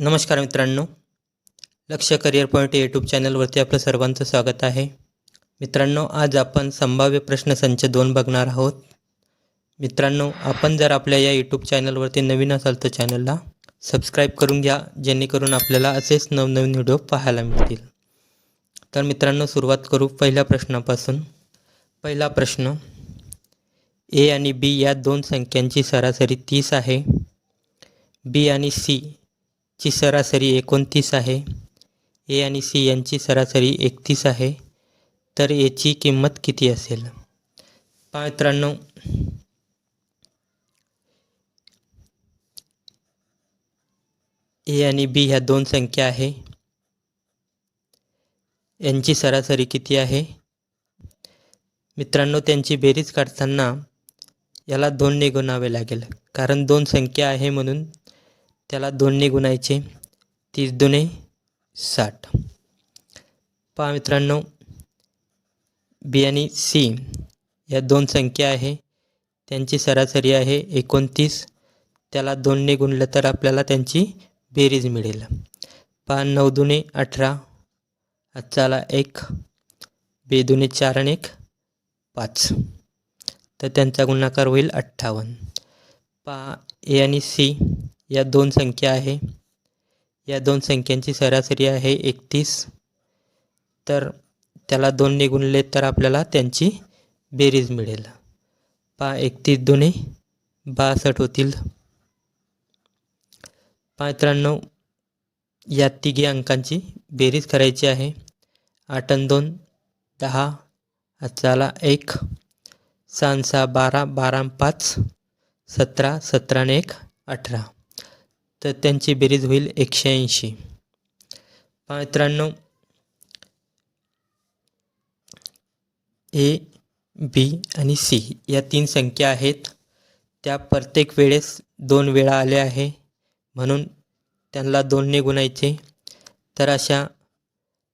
नमस्कार मित्रांनो. लक्ष करिअर पॉईंट यूट्यूब चॅनलवरती आपलं सर्वांचं स्वागत आहे. मित्रांनो आज आपण संभाव्य प्रश्नसंच दोन बघणार आहोत. मित्रांनो आपण जर आपल्या या यूट्यूब चॅनलवरती नवीन असाल तर चॅनलला सबस्क्राईब करून घ्या जेणेकरून आपल्याला असेच नवनवीन व्हिडिओ पाहायला मिळतील. तर मित्रांनो सुरुवात करू पहिल्या प्रश्नापासून. पहिला प्रश्न ए आणि बी या दोन संख्यांची सरासरी तीस आहे. बी आणि सी ची सरासरी एकोणतीस आहे. ए आणि सी यांची सरासरी एकतीस आहे. तर याची किंमत किती असेल? पा मित्रांनो. ए आणि बी ह्या दोन संख्या आहे. यांची सरासरी किती आहे? मित्रांनो त्यांची बेरीज काढताना याला दोनने गुणावे लागेल. कारण दोन संख्या आहे म्हणून त्याला दोनने गुणायचे तीस दुने साठ. पहा मित्रांनो बी आणि सी या दोन संख्या आहे त्यांची सरासरी आहे एकोणतीस त्याला दोनने गुणलं तर आपल्याला त्यांची बेरीज मिळेल. पहा नऊ दुने अठरा आजचाला एक बे दुने चार आणि एक पाच. तर त्यांचा गुणाकार होईल अठ्ठावन्न. पहा ए आणि सी या दोन संख्या आहे. या दोन संख्यांची सरासरी आहे एकतीस. तर त्याला दोनने गुणले तर आपल्याला त्यांची बेरीज मिळेल. पा एकतीस दोन्ही बासष्ट होतील. पात्र्याण्णव या तिघी अंकांची बेरीज करायची आहे. आठ आणि दोन दहा आजचाला एक सहा सहा बारा बारा पाच सतरा सतरा आणि एक अठरा. तर त्यांची बेरीज होईल एकशे ऐंशी. मित्रांनो ए बी आणि सी या तीन संख्या आहेत. त्या प्रत्येक वेळेस दोन वेळा आल्या आहे. म्हणून त्यांना दोनने गुणायचे. तर अशा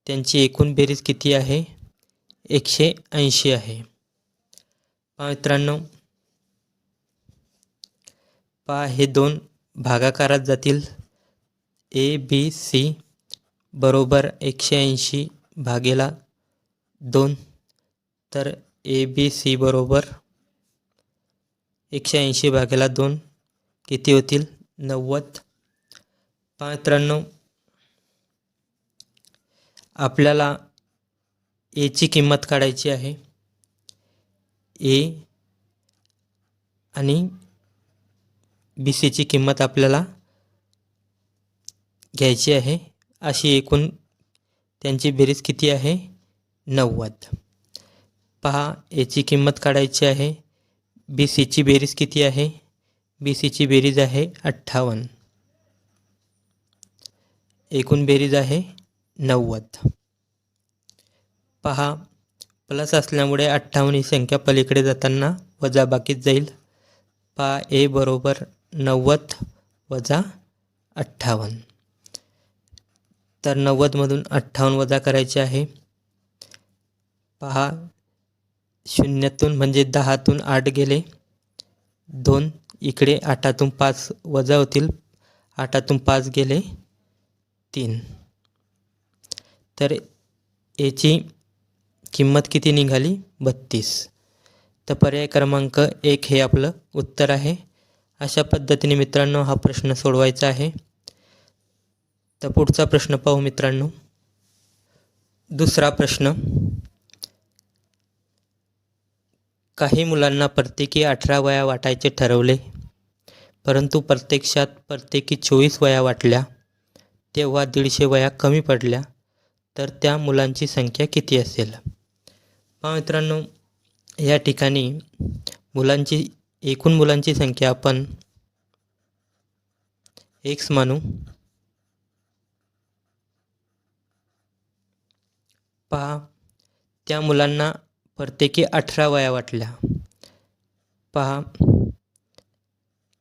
त्यांची एकूण बेरीज किती आहे? एकशे ऐंशी आहे. मित्रांनो पा हे दोन भागाकारात जातील. ए बी सी बरोबर एकशे ऐंशी भागेला दोन. तर ए बी सी बरोबर एकशे ऐंशी भागेला दोन. किती होतील? नव्वद. पहा मित्रांनो आपल्याला एची किंमत काढायची आहे. ए आणि बी सीची किंमत आपल्याला घ्यायची आहे. अशी एकूण त्यांची बेरीज किती आहे? नव्वद. पहा याची किंमत काढायची आहे. बी सीची बेरीज किती आहे? बी सीची बेरीज आहे अठ्ठावन्न. एकूण बेरीज आहे नव्वद. पहा प्लस असल्यामुळे अठ्ठावन्न ही संख्या पलीकडे जाताना वजाबाकीत जाईल. पहा ए बरोबर नव्वद वजा अठ्ठावन्न. तर नव्वदमधून अठ्ठावन्न वजा करायचे आहे. पहा शून्यातून म्हणजे दहातून आठ गेले. दोन इकडे आठातून पाच वजा होतील. आठातून पाच गेले तीन. तर याची किंमत किती निघाली? बत्तीस. तर पर्याय क्रमांक एक हे आपलं उत्तर आहे. अशा पद्धतीने मित्रांनो हा प्रश्न सोडवायचा आहे. तर पुढचा प्रश्न पाहू मित्रांनो. दुसरा प्रश्न. काही मुलांना प्रत्येकी अठरा वया वाटायचे ठरवले परंतु प्रत्यक्षात प्रत्येकी चोवीस वया वाटल्या तेव्हा दीडशे वया कमी पडल्या तर त्या मुलांची संख्या किती असेल? पहा मित्रांनो या ठिकाणी मुलांची एकूण मुलांची संख्या आपण एक्स मानू. पहा त्या मुलांना प्रत्येकी अठरा वया वाटल्या. पहा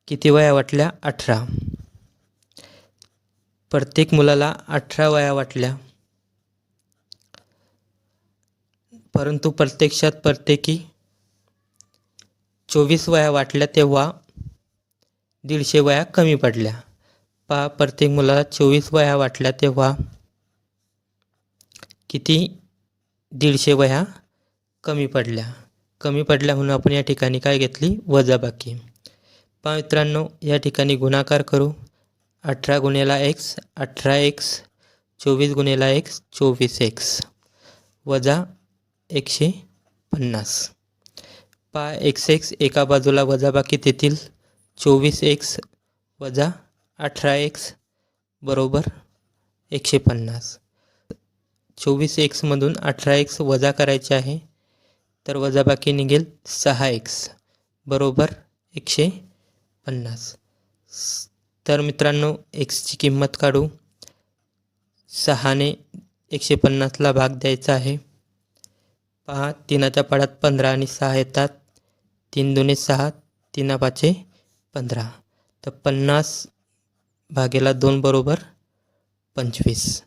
किती वया वाटल्या? अठरा. प्रत्येक मुलाला अठरा वया वाटल्या. परंतु प्रत्यक्षात प्रत्येकी चोवीस वया वाटल्या तेव्हा दीडशे वया कमी पडल्या. पहा प्रत्येक मुलाला चोवीस वह्या वाटल्या तेव्हा किती? दीडशे वह्या कमी पडल्या. कमी पडल्या म्हणून आपण या ठिकाणी काय घेतली? वजाबाकी. पा मित्रांनो या ठिकाणी गुणाकार करू. अठरा गुन्हेला एक्स अठरा एक्स चोवीस गुन्हेला एक्स चोवीस एक्स वजा एकशे पन्नास. पहा एक्स एक्स एका बाजूला वजाबाकी तेथील चोवीस एक्स वजा अठरा एक्स बरोबर एकशे पन्नास. चोवीस एक्समधून अठरा एक्स वजा करायचे आहे तर वजाबाकी निघेल सहा एक्स बरोबर एकशे पन्नास. तर मित्रांनो एक्सची किंमत काढू. सहाने एकशे पन्नासला भाग द्यायचा आहे. पहा तीनाच्या पाडात पंधरा आणि सहा येतात. तीन दोन्ही सहा तीन पाचे पंधरा. तर पन्नास भागेला दोन बरोबर पंचवीस.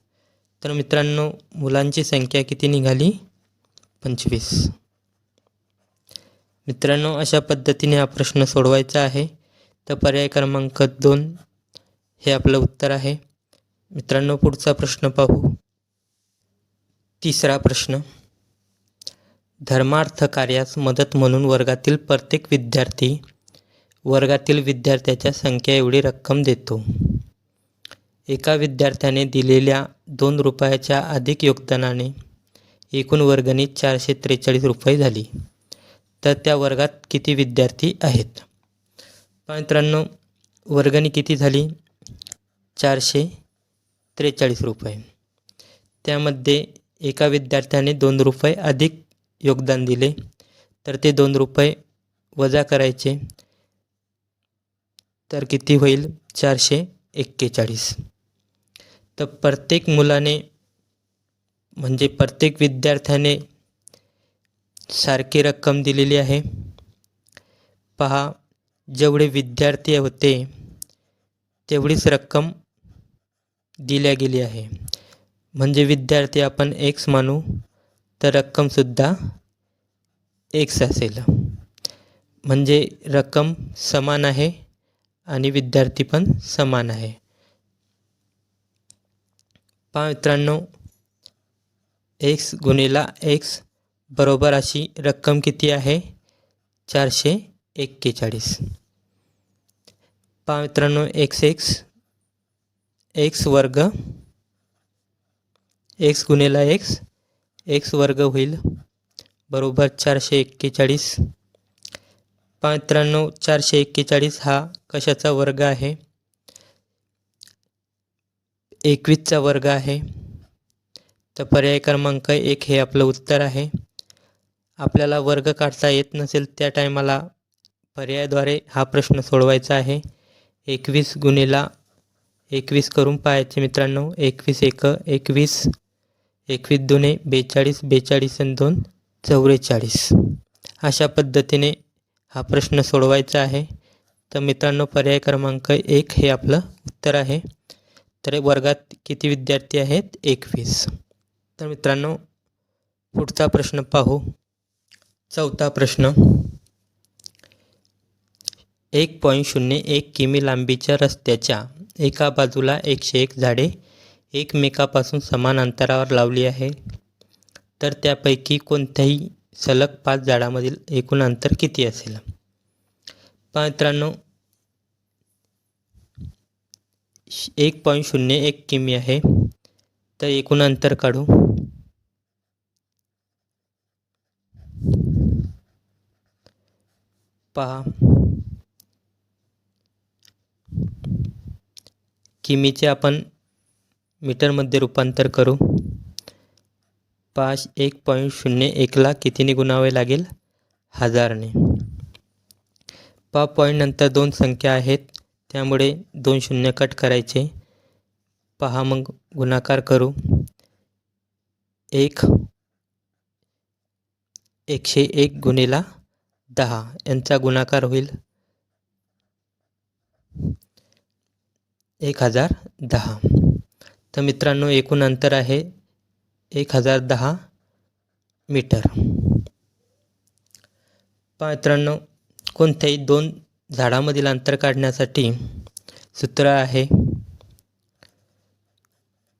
तर मित्रांनो मुलांची संख्या किती निघाली? पंचवीस. मित्रांनो अशा पद्धतीने हा प्रश्न सोडवायचा आहे. तर पर्याय क्रमांक दोन हे आपलं उत्तर आहे. मित्रांनो पुढचा प्रश्न पाहू. तिसरा प्रश्न. धर्मार्थ कार्यास मदत म्हणून वर्गातील प्रत्येक विद्यार्थी वर्गातील विद्यार्थ्याच्या संख्या एवढी रक्कम देतो. एका विद्यार्थ्याने दिलेल्या दोन रुपयाच्या अधिक योगदानाने एकूण वर्गणी चारशे त्रेचाळीस रुपये झाली. तर त्या वर्गात किती विद्यार्थी आहेत? मित्रांनो वर्गणी किती झाली? चारशे त्रेचाळीस रुपये. त्यामध्ये एका विद्यार्थ्याने दोन रुपये अधिक योगदान दिले. तर ते दोन रुपये वजा करायचे. तर किती होईल? चारशे एक्केचाळीस. तर प्रत्येक मुलाने म्हणजे प्रत्येक विद्यार्थ्याने सारखी रक्कम दिलेली आहे. पहा जेवढे विद्यार्थी होते तेवढीच रक्कम दिल्या गेली आहे. म्हणजे विद्यार्थी आपण एक्स मानू. तर रक्कमसुद्धा एक्स असेल म्हणजे रक्कम समान आहे आणि विद्यार्थी पण समान आहे. पहा मित्रांनो एक्स गुणिला एक्स बरोबर अशी रक्कम किती आहे? चारशे एक्केचाळीस. पहा मित्रांनो एक्स एक्स एक्स वर्ग एक्स गुणिला एक्स एक्स वर्ग होईल. बरोबर चारशे एक्केचाळीस. पहा मित्रांनो चारशे एक्केचाळीस हा कशाचा वर्ग आहे? एकवीसचा वर्ग आहे. तर पर्याय क्रमांक एक हे आपलं उत्तर आहे. आपल्याला वर्ग काढता येत नसेल त्या टायमाला पर्यायाद्वारे हा प्रश्न सोडवायचा आहे. एकवीस गुन्हेला एकवीस करून पाहायचे मित्रांनो एकवीस एक एकवीस. एकवीस दोने बेचाळीस बेचाळीस आणि दोन चौवेचाळीस. अशा पद्धतीने हा प्रश्न सोडवायचा आहे. तर मित्रांनो पर्याय क्रमांक एक हे आपलं उत्तर आहे. तर वर्गात किती विद्यार्थी आहेत? एकवीस. तर मित्रांनो पुढचा प्रश्न पाहू. चौथा प्रश्न. एक पॉईंट शून्य एक किमी लांबीच्या रस्त्याच्या एका बाजूला एकशे एक झाडे एकमेकापासून समान अंतरावर लावली आहे. तर त्यापैकी कोणत्याही सलग पाच झाडामधील एकूण अंतर किती असेल? मित्रांनो एक पॉईंट शून्य एक किमी आहे. तर एकूण अंतर काढू. पहा. किमीचे आपण मीटरमध्ये रूपांतर करू. पाच एक पॉईंट शून्य एकला कितीने गुणावे लागेल? हजारने. पा पॉईंटनंतर दोन संख्या आहेत. त्यामुळे दोन शून्य कट करायचे. पहा मग गुणाकार करू. एक एकशे एक गुणेला दहा. यांचा गुणाकार होईल. एक हजार दहा. तर मित्रांनो एकूण अंतर आहे एक हजार दहा मीटर. मित्रांनो कोणत्याही दोन झाडामधील अंतर काढण्यासाठी सूत्र आहे.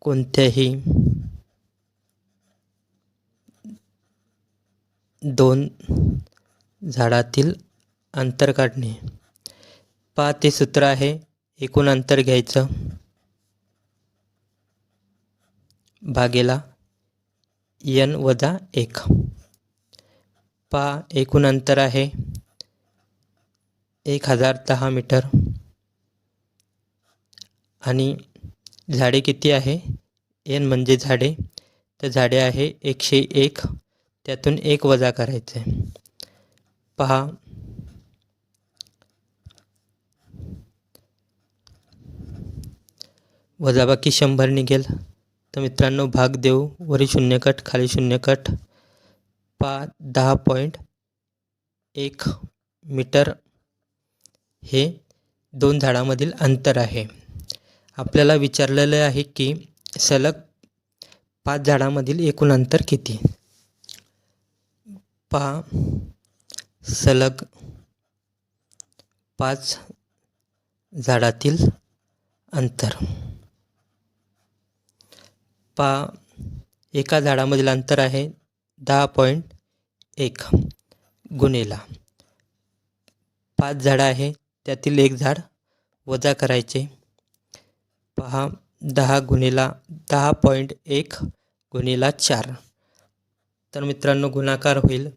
कोणत्याही दोन झाडातील अंतर काढणे. पहा ते सूत्र आहे एकूण अंतर घ्यायचं. भागेला यन वजा एक. पहा एकूण अंतर आहे एक हजार दहा मीटर. आणि झाडे किती आहे? एन म्हणजे झाडे. तर झाडे आहे एकशे एक. त्यातून एक वजा करायचे. पहा. वजाबाकी शंभर निघेल. तर मित्रांनो भाग देऊ. वरी शून्य कट खाली शून्य कट पा दहा पॉईंट एक मीटर हे दोन झाडामधील अंतर आहे. आपल्याला विचारलेलं आहे की सलग पाच झाडामधील एकूण अंतर किती? पा सलग पाच झाडातील अंतर. पहा एका झाडामधील अंतर आहे दहा पॉईंट एक गुणेला. पाच झाडं आहे त्यातील एक झाड वजा करायचे. पहा दहा गुणेला दहा पॉईंट एक गुणेला चार. तर मित्रांनो गुणाकार होईल.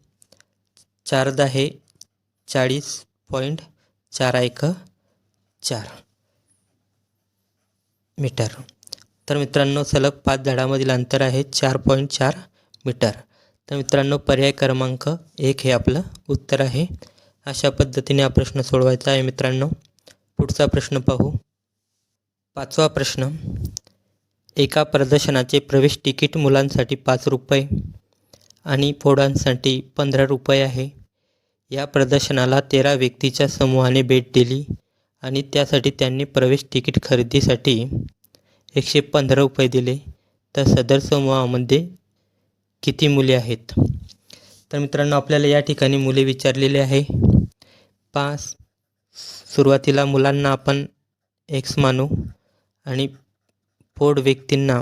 चार दहे चाळीस पॉईंट चार एक चार मीटर. तर मित्रांनो सलग पाच झाडामधील अंतर आहे चार पॉईंट चार मीटर. तर मित्रांनो पर्याय क्रमांक एक हे आपलं उत्तर आहे. अशा पद्धतीने हा प्रश्न सोडवायचा आहे मित्रांनो. पुढचा प्रश्न पाहू. पाचवा प्रश्न. एका प्रदर्शनाचे प्रवेश तिकीट मुलांसाठी पाच रुपये आणि फोडांसाठी पंधरा रुपये आहे. या प्रदर्शनाला तेरा व्यक्तीच्या समूहाने भेट दिली आणि त्यासाठी त्यांनी प्रवेश तिकीट खरेदीसाठी एकशे पंधरा रुपये दिले. तर सदर समूहामध्ये किती मुले आहेत? तर मित्रांनो आपल्याला या ठिकाणी मुले विचारलेले आहे. पाच सुरुवातीला मुलांना आपण एक्स मानू आणि पोड व्यक्तींना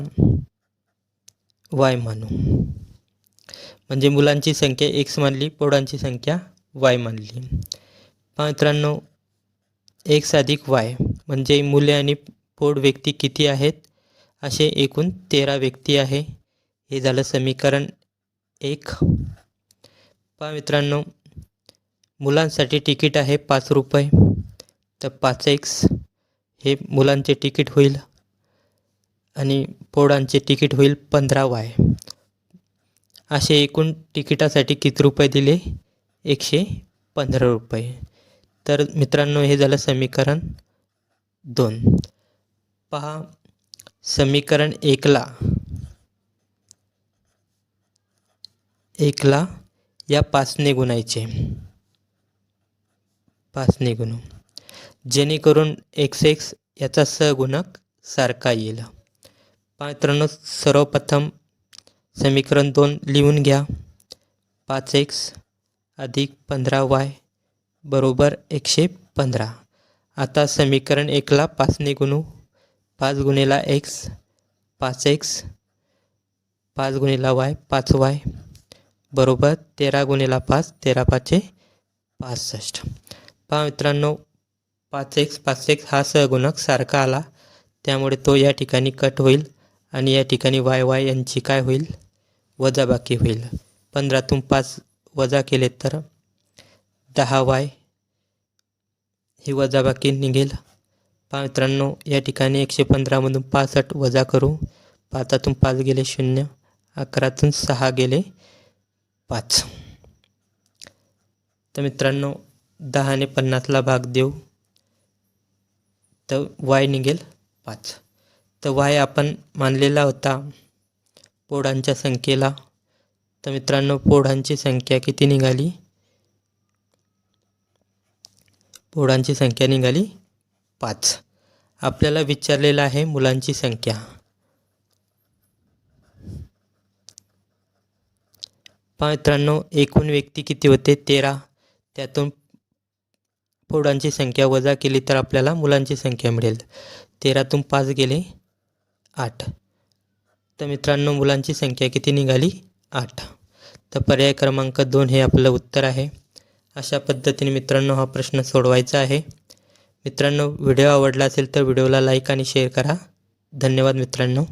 वाय मानू. म्हणजे मुलांची संख्या एक्स मानली पोडांची संख्या वाय मानली. मित्रांनो एक्स अधिक वाय म्हणजे मुले आणि पोड व्यक्ती किती आहेत? असे एकूण तेरा व्यक्ती आहे. हे झालं समीकरण एक. पहा मित्रांनो मुलांसाठी तिकीट आहे पाच रुपये. तर पाच एक्स हे मुलांचे तिकीट होईल आणि पोडांचे तिकीट होईल पंधरा वाय. असे एकूण तिकिटासाठी किती रुपये दिले? एकशे पंधरा रुपये. तर मित्रांनो हे झालं समीकरण दोन. पहा समीकरण एकला. एकला या पाचने गुणायचे. पाचने गुणू. जेणेकरून एक्स एक्स याचा सगुणक सारखा येईल. पहा मित्रांनो सर्वप्रथम समीकरण दोन लिहून घ्या. पाच एक्स अधिक पंधरा वाय बरोबर एकशे पंधरा. आता समीकरण एकला पाचने गुणू. पाच गुणेला एक्स पाच एक्स पाच गुणेला वाय पाच वाय बरोबर तेरा गुणेला पाच तेरा पाचशे पासष्ट. पहा मित्रांनो पाच एक्स पाच एक्स हा सहगुणक सारखा आला. त्यामुळे तो या ठिकाणी कट होईल आणि या ठिकाणी वाय वाय यांची काय होईल? वजाबाकी होईल. पंधरातून पाच वजा केले तर दहा वाय ही वजाबाकी निघेल. पहा मित्रांनो या ठिकाणी एकशे पंधरामधून पासष्ट वजा करू. पाचातून पाच गेले शून्य अकरातून सहा गेले पाच. तर मित्रांनो दहाने पन्नासला भाग देऊ. तर वाय निघेल पाच. तर वाय आपण मानलेला होता पोडांच्या संख्येला. तर मित्रांनो पोढांची संख्या किती निघाली? पोढांची संख्या निघाली पाच. आपल्याला विचारलेलं आहे मुलांची संख्या. मित्रांनो एकूण व्यक्ती किती होते? तेरा. त्यातून पोडांची संख्या वजा केली तर आपल्याला मुलांची संख्या मिळेल. तेरातून पाच गेले आठ. तर मित्रांनो मुलांची संख्या किती निघाली? आठ. तर पर्याय क्रमांक दोन हे आपलं उत्तर आहे. अशा पद्धतीने मित्रांनो हा प्रश्न सोडवायचा आहे. मित्रांनो व्हिडिओ आवडला असेल तर व्हिडिओला लाईक आणि शेअर करा. धन्यवाद मित्रांनो.